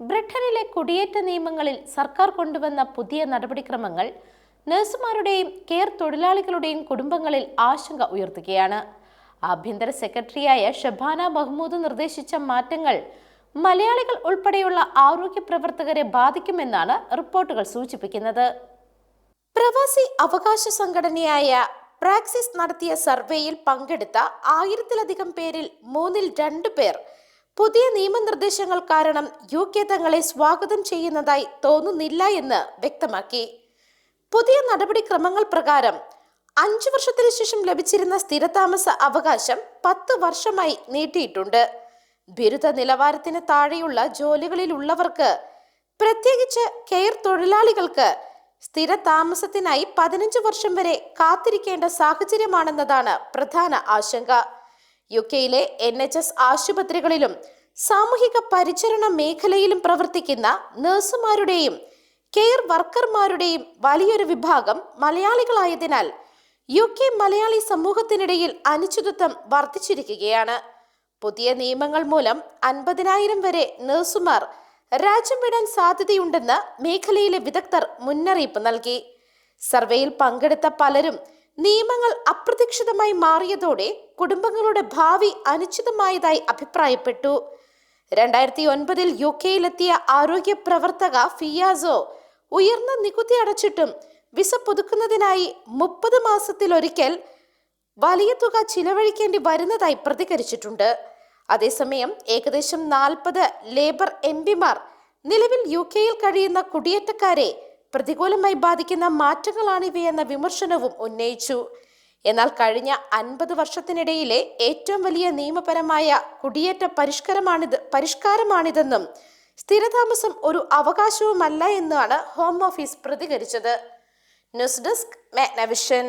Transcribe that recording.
ബ്രിട്ടനിലെ കുടിയേറ്റ നിയമങ്ങളിൽ സർക്കാർ കൊണ്ടുവന്ന പുതിയ നടപടിക്രമങ്ങൾ നഴ്സുമാരുടെയും കെയർ തൊഴിലാളികളുടെയും കുടുംബങ്ങളിൽ ആശങ്ക ഉയർത്തുകയാണ്. ആഭ്യന്തര സെക്രട്ടറിയായ ഷബാന മഹ്മൂദ് നിർദ്ദേശിച്ച മാറ്റങ്ങൾ മലയാളികൾ ഉൾപ്പെടെയുള്ള ആരോഗ്യ പ്രവർത്തകരെ ബാധിക്കുമെന്നാണ് റിപ്പോർട്ടുകൾ സൂചിപ്പിക്കുന്നത്. പ്രവാസി അവകാശ സംഘടനയായ പ്രാക്സിസ് നടത്തിയ സർവേയിൽ പങ്കെടുത്ത ആയിരത്തിലധികം പേരിൽ മൂന്നിൽ രണ്ടു പേർ പുതിയ നിയമനിർദ്ദേശങ്ങൾ കാരണം യു കെ തങ്ങളെ സ്വാഗതം ചെയ്യുന്നതായി തോന്നുന്നില്ല എന്ന് വ്യക്തമാക്കി. പുതിയ നടപടിക്രമങ്ങൾ പ്രകാരം അഞ്ചു വർഷത്തിനു ശേഷം ലഭിച്ചിരുന്ന സ്ഥിരതാമസ അവകാശം പത്ത് വർഷമായി നീട്ടിയിട്ടുണ്ട്. ബിരുദ നിലവാരത്തിന് താഴെയുള്ള ജോലികളിലുള്ളവർക്ക് പ്രത്യേകിച്ച് കെയർ തൊഴിലാളികൾക്ക് സ്ഥിര താമസത്തിനായി പതിനഞ്ച് വർഷം വരെ കാത്തിരിക്കേണ്ട സാഹചര്യമാണെന്നതാണ് പ്രധാന ആശങ്ക. യു കെയിലെ എൻ എച്ച് എസ് ആശുപത്രികളിലും സാമൂഹിക പരിചരണ മേഖലയിലും പ്രവർത്തിക്കുന്ന നഴ്സുമാരുടെയും കെയർ വർക്കർമാരുടെയും വലിയൊരു വിഭാഗം മലയാളികളായതിനാൽ യു കെ മലയാളി സമൂഹത്തിനിടയിൽ അനിശ്ചിതത്വം വർദ്ധിച്ചിരിക്കുകയാണ്. പുതിയ നിയമങ്ങൾ മൂലം അൻപതിനായിരം വരെ നഴ്സുമാർ രാജ്യം വിടാൻ സാധ്യതയുണ്ടെന്ന് മേഖലയിലെ വിദഗ്ധർ മുന്നറിയിപ്പ് നൽകി. സർവേയിൽ പങ്കെടുത്ത പലരും നിയമങ്ങൾ അപ്രതീക്ഷിതമായി മാറിയതോടെ കുടുംബങ്ങളുടെ ഭാവി അനിശ്ചിതമായതായി അഭിപ്രായപ്പെട്ടു. രണ്ടായിരത്തി ഒൻപതിൽ യു കെയിലെത്തിയ ആരോഗ്യ പ്രവർത്തക ഫിയാസോ ഉയർന്ന നികുതി അടച്ചിട്ടും വിസ പുതുക്കുന്നതിനായി മുപ്പത് മാസത്തിലൊരിക്കൽ വലിയ തുക ചിലവഴിക്കേണ്ടി വരുന്നതായി പ്രതികരിച്ചിട്ടുണ്ട്. അതേസമയം ഏകദേശം നാൽപ്പത് ലേബർ എം പിമാർ നിലവിൽ യു കെയിൽ കഴിയുന്ന കുടിയേറ്റക്കാരെ പ്രതികൂലമായി ബാധിക്കുന്ന മാറ്റങ്ങളാണ് ഇവയെന്ന വിമർശനവും ഉന്നയിച്ചു. എന്നാൽ കഴിഞ്ഞ അൻപത് വർഷത്തിനിടയിലെ ഏറ്റവും വലിയ നിയമപരമായ കുടിയേറ്റ പരിഷ്കരമാണിത് പരിഷ്കാരമാണിതെന്നും സ്ഥിരതാമസം ഒരു അവകാശവുമല്ല എന്നാണ് ഹോം ഓഫീസ് പ്രതികരിച്ചത്. News desk Magnavision.